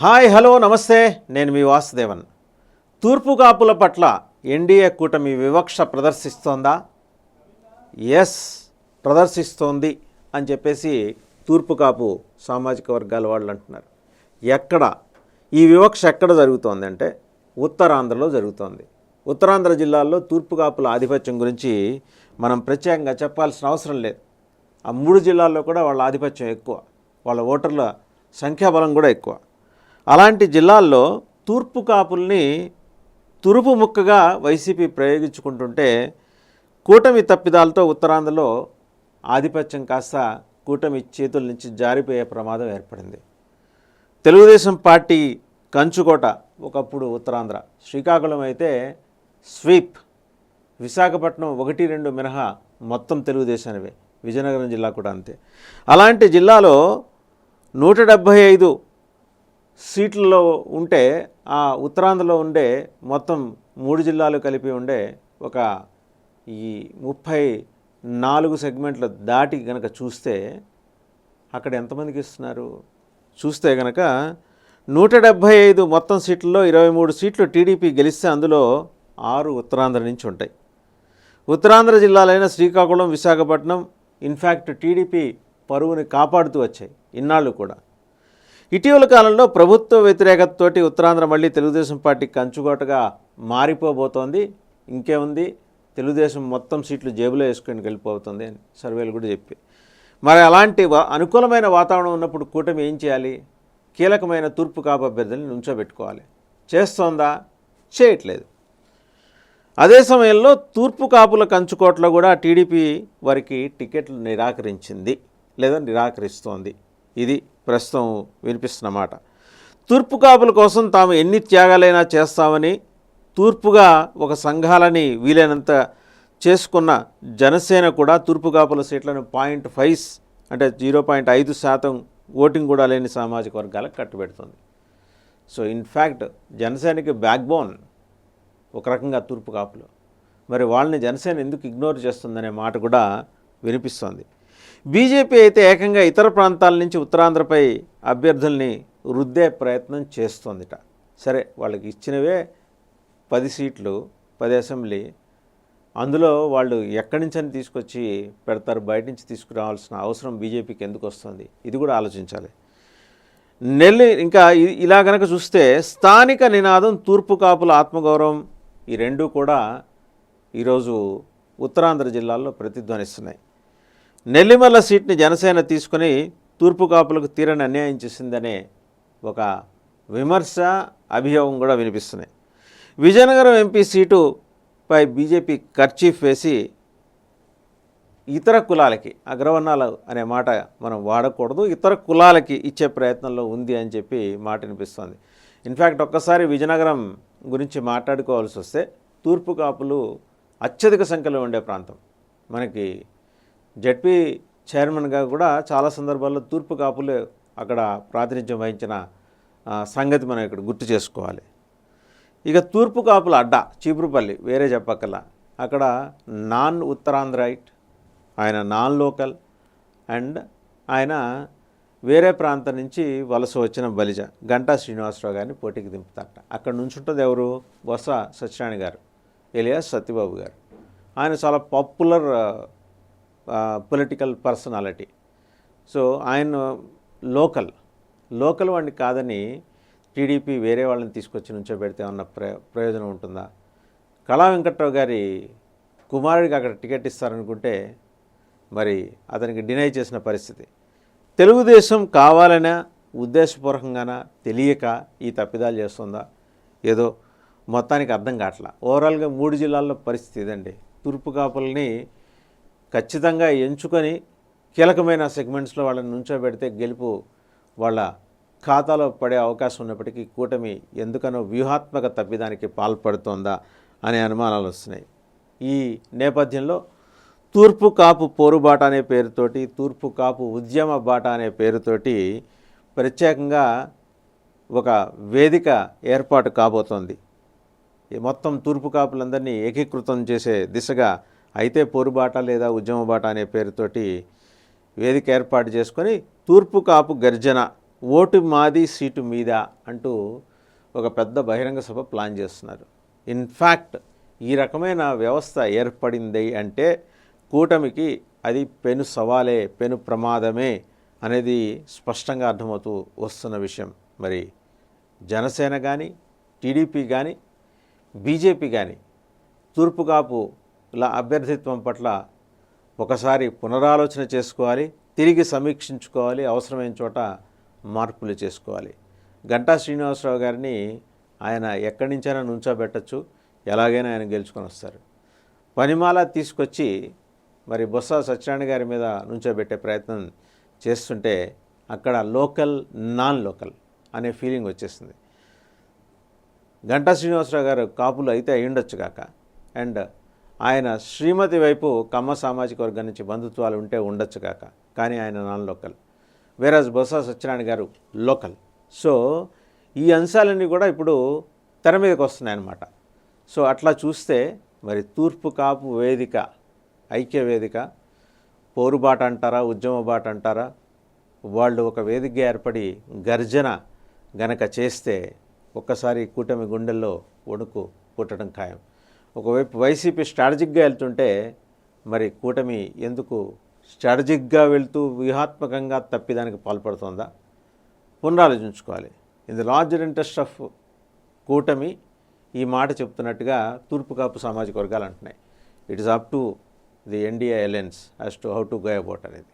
Hi hello నమస్తే. నేను మీ వాసుదేవన్. తూర్పు కాపుల పట్ల ఎన్డీఏ కూటమి వివక్ష ప్రదర్శిస్తోందా? ఎస్ ప్రదర్శిస్తోంది అని చెప్పేసి తూర్పు కాపు సామాజిక వర్గాల వాళ్ళు అంటున్నారు. ఎక్కడ? ఈ వివక్ష ఎక్కడ జరుగుతోంది అంటే ఉత్తరాంధ్రలో జరుగుతోంది. ఉత్తరాంధ్ర జిల్లాల్లో తూర్పు కాపుల ఆధిపత్యం గురించి మనం ప్రత్యేకంగా చెప్పాల్సిన అవసరం లేదు. ఆ మూడు జిల్లాల్లో కూడా వాళ్ళ ఆధిపత్యం ఎక్కువ. వాళ్ళ ఓటర్ల సంఖ్యాబలం కూడా ఎక్కువ. అలాంటి జిల్లాల్లో తూర్పు కాపుల్ని తురుపు ముక్కగా వైసీపీ ప్రయోగించుకుంటుంటే కూటమి తప్పిదాలతో ఉత్తరాంధ్రలో ఆధిపత్యం కాస్త కూటమి చేతుల నుంచి జారిపోయే ప్రమాదం ఏర్పడింది. తెలుగుదేశం పార్టీ కంచుకోట ఒకప్పుడు ఉత్తరాంధ్ర శ్రీకాకుళం అయితే స్వీప్ విశాఖపట్నం ఒకటి రెండు మినహా మొత్తం తెలుగుదేశానివే విజయనగరం జిల్లా కూడా అంతే. అలాంటి జిల్లాలో నూట డెబ్భై ఐదు సీట్లలో ఉంటే ఆ ఉత్తరాంధ్రలో ఉండే మొత్తం మూడు జిల్లాలు కలిపి ఉండే ఒక ఈ ముప్పై నాలుగు సెగ్మెంట్ల దాటి గనక చూస్తే అక్కడ ఎంతమందికి ఇస్తున్నారు? చూస్తే గనక నూట డెబ్భై ఐదు మొత్తం సీట్లలో ఇరవై మూడు సీట్లు టీడీపీ గెలిస్తే అందులో ఆరు ఉత్తరాంధ్ర నుంచి ఉంటాయి. Uttarandhra జిల్లాలైన Srikakulam Visakhapatnam in fact TDP పరువుని కాపాడుతూ వచ్చాయి ఇన్నాళ్ళు కూడా. ఇటీవల కాలంలో ప్రభుత్వ వ్యతిరేకతతోటి ఉత్తరాంధ్ర మళ్ళీ తెలుగుదేశం పార్టీ కంచుకోటగా మారిపోబోతోంది. ఇంకేముంది? తెలుగుదేశం మొత్తం సీట్లు జేబులో వేసుకొని వెళ్ళిపోతుంది అని సర్వేలు కూడా చెప్పి. మరి అలాంటి అనుకూలమైన వాతావరణం ఉన్నప్పుడు కూటమి ఏం చేయాలి? కీలకమైన తూర్పు కాపు అభ్యర్థులను నుంచోబెట్టుకోవాలి. చేస్తోందా? చేయట్లేదు. అదే సమయంలో తూర్పు కాపుల కంచుకోటలో కూడా టీడీపీ వారికి టికెట్లు నిరాకరించింది లేదా నిరాకరిస్తోంది. ఇది ప్రస్తుతం వినిపిస్తున్నమాట తూర్పు కాపుల కోసం తాము ఎన్ని త్యాగాలైనా చేస్తామని తూర్పుగా ఒక సంఘాలని వీలైనంత చేసుకున్న జనసేన కూడా తూర్పు కాపుల సీట్లను పాయింట్ ఫైవ్ అంటే జీరో పాయింట్ ఐదు శాతం ఓటింగ్ కూడా లేని సామాజిక వర్గాలకు కట్టుబెడుతుంది. సో ఇన్ఫ్యాక్ట్ జనసేనకి బ్యాక్ బోన్ ఒక రకంగా తూర్పు కాపులు. మరి వాళ్ళని జనసేన ఎందుకు ఇగ్నోర్ చేస్తుందనే మాట కూడా వినిపిస్తోంది. బీజేపీ అయితే ఏకంగా ఇతర ప్రాంతాల నుంచి ఉత్తరాంధ్రపై అభ్యర్థుల్ని రుద్దే ప్రయత్నం చేస్తోందిట. సరే వాళ్ళకి ఇచ్చినవే పది సీట్లు పది అసెంబ్లీ. అందులో వాళ్ళు ఎక్కడి నుంచని తీసుకొచ్చి పెడతారు బయట నుంచి తీసుకురావాల్సిన అవసరం బీజేపీకి ఎందుకు వస్తుంది? ఇది కూడా ఆలోచించాలి. నెల్లి ఇంకా ఇ- ఇలా గనక చూస్తే స్థానిక నినాదం తూర్పు కాపుల ఆత్మగౌరవం ఈ రెండూ కూడా ఈరోజు ఉత్తరాంధ్ర జిల్లాల్లో ప్రతిధ్వనిస్తున్నాయి. నెల్లిమల్ల సీట్ని జనసేన తీసుకుని తూర్పు కాపులకు తీరని అన్యాయం చేసిందనే ఒక విమర్శ అభియోగం కూడా వినిపిస్తున్నాయి. విజయనగరం ఎంపీ సీటుపై బీజేపీ ఖర్చీఫ్ వేసి ఇతర కులాలకి అగ్రవర్ణాలు అనే మాట మనం వాడకూడదు ఇతర కులాలకి ఇచ్చే ప్రయత్నంలో ఉంది అని చెప్పి మాట వినిపిస్తుంది. ఇన్ఫ్యాక్ట్ ఒక్కసారి విజయనగరం గురించి మాట్లాడుకోవాల్సి వస్తే తూర్పు కాపులు అత్యధిక సంఖ్యలో ఉండే ప్రాంతం. మనకి జడ్పీ చైర్మన్గా కూడా చాలా సందర్భాల్లో తూర్పు కాపులు అక్కడ ప్రాతినిధ్యం వహించిన సంగతి మనం ఇక్కడ గుర్తు చేసుకోవాలి. ఇక తూర్పు కాపుల అడ్డా చీపురుపల్లి వేరే చెప్పక్కల అక్కడ నాన్ ఉత్తరాంధ్రైట్ ఆయన నాన్ లోకల్ అండ్ ఆయన వేరే ప్రాంతం నుంచి వలస వచ్చిన బలిజ గంటా శ్రీనివాసరావు గారిని పోటీకి దింపుతారట. అక్కడ నుంచి ఉంటుంది ఎవరు? బొత్స సత్యనారాయణ గారు ఎలియాస్ సత్యబాబు గారు. ఆయన చాలా పాపులర్ పొలిటికల్ పర్సనాలిటీ సో ఆయన లోకల్ లోకల్ వాడిని కాదని టీడీపీ వేరే వాళ్ళని తీసుకొచ్చి నుంచో పెడితే ఉన్న ప్ర ప్రయోజనం ఉంటుందా? కళా వెంకట్రావు గారి కుమారుడికి అక్కడ టికెట్ ఇస్తారనుకుంటే మరి అతనికి డినై చేసిన పరిస్థితి. తెలుగుదేశం కావాలనే ఉద్దేశపూర్వకంగానా? తెలియక ఈ తప్పిదాలు చేస్తుందా? ఏదో మొత్తానికి అర్థం కావట్లా. ఓవరాల్గా మూడు జిల్లాల్లో పరిస్థితి ఇదండి. తూర్పు కాపుల్ని ఖచ్చితంగా ఎంచుకొని కీలకమైన సెగ్మెంట్స్లో వాళ్ళని నుంచోబెడితే గెలుపు వాళ్ళ ఖాతాలో పడే అవకాశం ఉన్నప్పటికీ కూటమి ఎందుకనో వ్యూహాత్మక తప్పిదానికి పాల్పడుతోందా అనే అనుమానాలు వస్తున్నాయి. ఈ నేపథ్యంలో తూర్పు కాపు పోరుబాట అనే పేరుతోటి తూర్పు కాపు ఉద్యమ బాట అనే పేరుతోటి ప్రత్యేకంగా ఒక వేదిక ఏర్పాటు కాబోతోంది. ఈ మొత్తం తూర్పు కాపులందరినీ ఏకీకృతం చేసే దిశగా అయితే పోరుబాట లేదా ఉద్యమ బాట అనే పేరుతోటి వేదిక ఏర్పాటు చేసుకొని తూర్పు కాపు గర్జన ఓటు మాది సీటు మీద అంటూ ఒక పెద్ద బహిరంగ సభ ప్లాన్ చేస్తున్నారు. ఇన్ఫ్యాక్ట్ ఈ రకమైన వ్యవస్థ ఏర్పడింది అంటే కూటమికి అది పెను సవాలే పెను ప్రమాదమే అనేది స్పష్టంగా అర్థమవుతూ వస్తున్న విషయం. మరి జనసేన కానీ టీడీపీ కానీ బీజేపీ కానీ ఇలా అభ్యర్థిత్వం పట్ల ఒకసారి పునరాలోచన చేసుకోవాలి తిరిగి సమీక్షించుకోవాలి అవసరమైన చోట మార్పులు చేసుకోవాలి. గంటా శ్రీనివాసరావు గారిని ఆయన ఎక్కడి నుంచైనా నుంచోబెట్టచ్చు ఎలాగైనా ఆయన గెలుచుకొని వస్తారు. పనిమాల తీసుకొచ్చి మరి బొత్స సత్యనారాయణ గారి మీద నుంచోబెట్టే ప్రయత్నం చేస్తుంటే అక్కడ లోకల్ నాన్ లోకల్ అనే ఫీలింగ్ వచ్చేస్తుంది గంటా శ్రీనివాసరావు గారు కాపులు అయితే అయ్యుండొచ్చు కాక. అండ్ ఆయన శ్రీమతి వైపు కమ్మ సామాజిక వర్గం నుంచి బంధుత్వాలు ఉంటే ఉండొచ్చు కాక. కానీ ఆయన non local. Whereas Botsa Satyanarayana garu local. So ఈ అంశాలన్నీ కూడా ఇప్పుడు తెర మీదకి వస్తున్నాయన్నమాట సో అట్లా చూస్తే మరి తూర్పు కాపు వేదిక ఐక్య వేదిక పోరుబాట అంటారా ఉద్యమ బాట అంటారా వాళ్ళు ఒక వేదికగా ఏర్పడి గర్జన గనక చేస్తే ఒక్కసారి కూటమి గుండెల్లో వణుకు పుట్టడం ఖాయం. ఒకవైపు వైసీపీ స్ట్రాటజిక్గా వెళ్తుంటే మరి కూటమి ఎందుకు స్ట్రాటజిక్గా వెళ్తూ వ్యూహాత్మకంగా తప్పిదానికి పాల్పడుతోందా? పునరాలోచించుకోవాలి. In the larger interest of కూటమి ఈ మాట చెప్తున్నట్టుగా తూర్పు కాపు సామాజిక వర్గాలు అంటున్నాయి. It is up to the NDA alliance as to how to go about అనేది